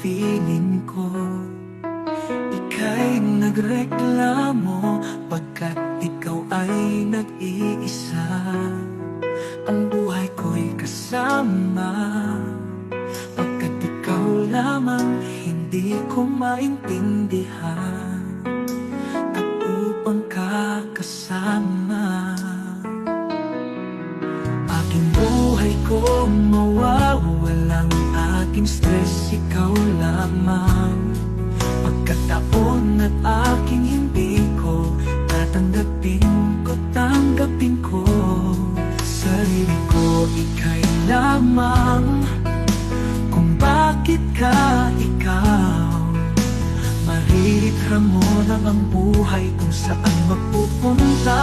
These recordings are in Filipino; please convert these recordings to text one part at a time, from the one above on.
feeling ko Ika'y nagreklamo Pagkat ikaw ay nag-iisa. Ang buhay ko'y kasama Pagkat ikaw lamang Hindi ko maintindihan. At upang kakasama Aking buhay ko mawawalang aking stress Ikaw lamang. Pagkataon at aking hindi ko Tatanggapin ko, tanggapin ko. Sarili ko, ikay lamang. Kung bakit ka ikaw? Mariritra mo lang ang buhay kung saan magpupunta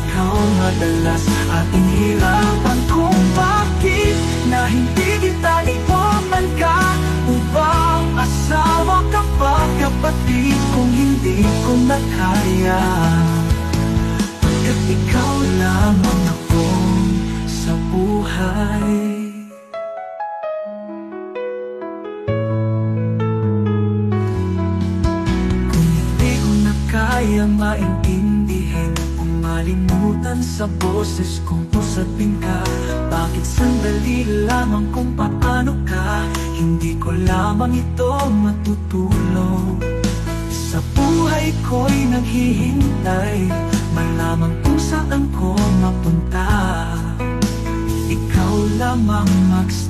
Ikaw madalas ating hirapan kung bakit Na hindi kita iwanan ka. Upang asawa ka pa kapatid Kung hindi ko na kaya. Pagkat ikaw lamang ako sa buhay. Kung ko na kaya maintindihin Kung malimutan sa boses kong usapin ka. Bakit sandali lamang kung paano ka? Hindi ko lamang ito matutulog. Sa buhay ko'y naghihintay Malaman kung saan ko mapunta. Ikaw lamang mag-stress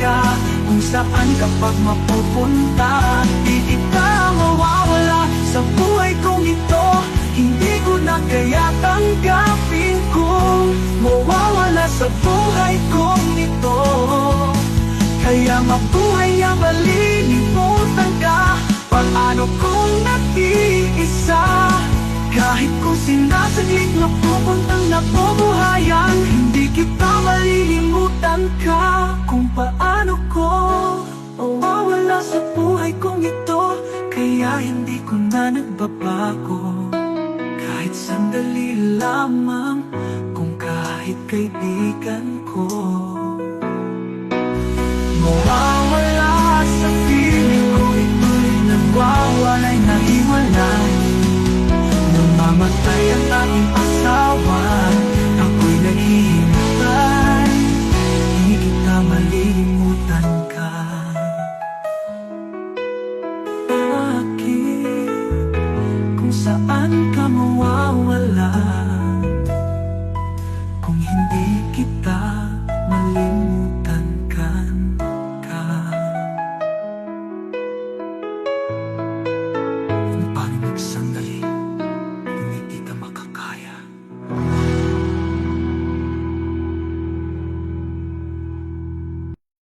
ka Kung saan kapag mapupunta. Di ka mawawala sa buhay kong ito Hindi ko na kaya tanggapin kung Mawawala sa buhay kong ito. Kaya mabuhay ang malilimutan ka Paano kung nag-iisa Kahit kung sinasaglit na pupuntang nabubuhayan Hindi kita malilimutan ka. Kung paano ko Mawawala sa buhay kong ito Kaya hindi ko na nagbabago. Kahit sandali lamang Kung kahit kaibigan ko